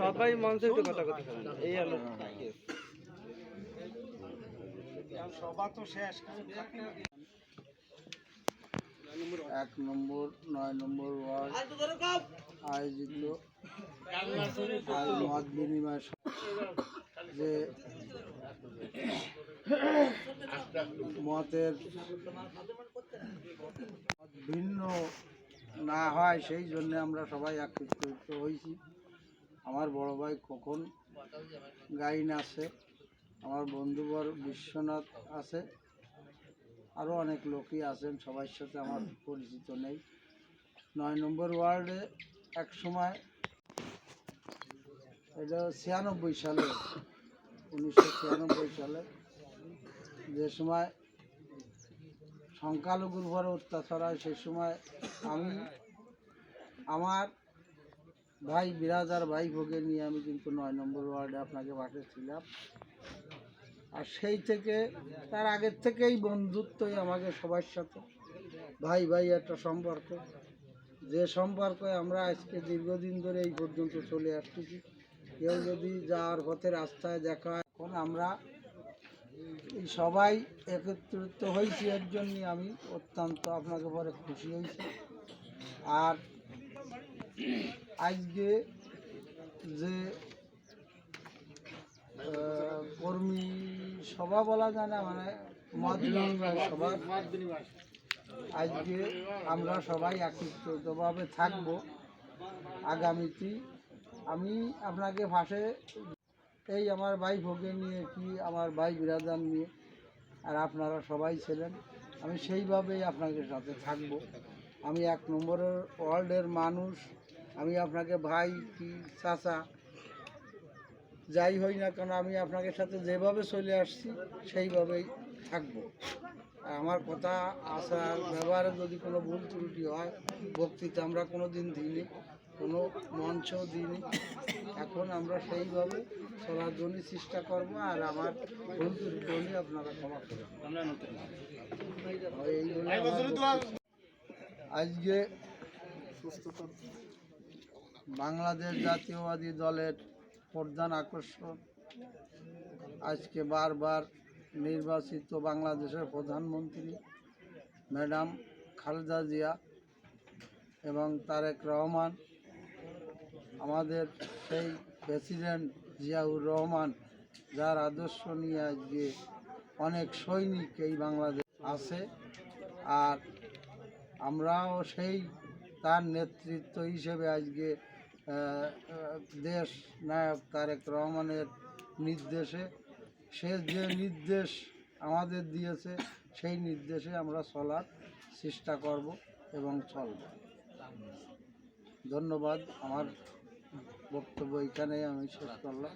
সবাই মঞ্চে একটু কথা কথা এই হলো এক নম্বর, নয় নম্বর ওয়ার্ড। আয়োজিত মত বিনিময় যে মতের ভিন্ন না হয়, সেই জন্য আমরা সবাই একত্রিত হয়েছি। আমার বড় ভাই কখন গাইন আছে, আমার বন্ধুবর বিশ্বনাথ আছে আরও অনেক লোকই আছেন, সবার সাথে আমার পরিচিত নেই। নয় নম্বর ওয়ার্ডে এক সময় এটা ছিয়ানব্বই সালে, উনিশশো ছিয়ানব্বই সালে যে সময় সংখ্যালঘুর উপরে অত্যাচার হয় সেই সময় আমি আমার ভাই বিরাজার ভাই ভোগে নিয়ে আমি কিন্তু নয় নম্বর ওয়ার্ডে আপনাকে পাঠিয়েছিলাম আর সেই থেকে, তার আগের থেকেই বন্ধুত্বই আমাকে সবার সাথে। ভাই ভাই, একটা সম্পর্ক। যে সম্পর্কে আমরা আজকে দীর্ঘদিন ধরে এই পর্যন্ত চলে আসতেছি, কেউ যদি যাওয়ার পথে রাস্তায় দেখা এখন আমরা সবাই একত্রিত হয়েছি, এর জন্যই আমি অত্যন্ত আপনাকে পরে খুশি হয়েছি। আর আজকে যে কর্মী সভা বলা যায় না মানে সভা, আজকে আমরা সবাই একত্রিতভাবে থাকব আগামীতে। আমি আপনাকে ফাঁসে, এই আমার ভাই ভোগে নিয়ে কি আমার ভাই বিরাজান নিয়ে, আর আপনারা সবাই ছিলেন, আমি সেইভাবেই আপনাদের সাথে থাকব। আমি এক নম্বরের ওয়ার্ল্ডের মানুষ আমি আপনাকে ভাই কি চাচা যাই হই না কেন আমি আপনাকে সাথে যেভাবে চলে আসছি সেইভাবেই থাকব। আর আমার কথা আসার ব্যবহারে যদি কোনো ভুল ত্রুটি হয় বক্তৃতা আমরা কোনো দিন দিইনি কোনো মঞ্চ দিইনি। এখন আমরা সেইভাবে চলার জন্যই চেষ্টা করব আর আমার ভুল ত্রুটি হলে আপনারা ক্ষমা করবেন। আজকে বাংলাদেশ জাতীয়বাদী দলের প্রধান আকর্ষণ আজকে বারবার নির্বাচিত বাংলাদেশের প্রধানমন্ত্রী ম্যাডাম খালেদা জিয়া এবং তারেক রহমান, আমাদের সেই প্রেসিডেন্ট জিয়াউর রহমান, যার আদর্শ নিয়ে আজকে অনেক সৈনিক এই বাংলাদেশ আছে। আর আমরাও সেই তার নেতৃত্ব হিসেবে আজকে দেশ নায়ক তারেক রহমানের নির্দেশে, সে যে নির্দেশ আমাদের দিয়েছে, সেই নির্দেশে আমরা চলার চেষ্টা করব এবং চলব। ধন্যবাদ। আমার বক্তব্য এখানেই আমি শেষ করলাম।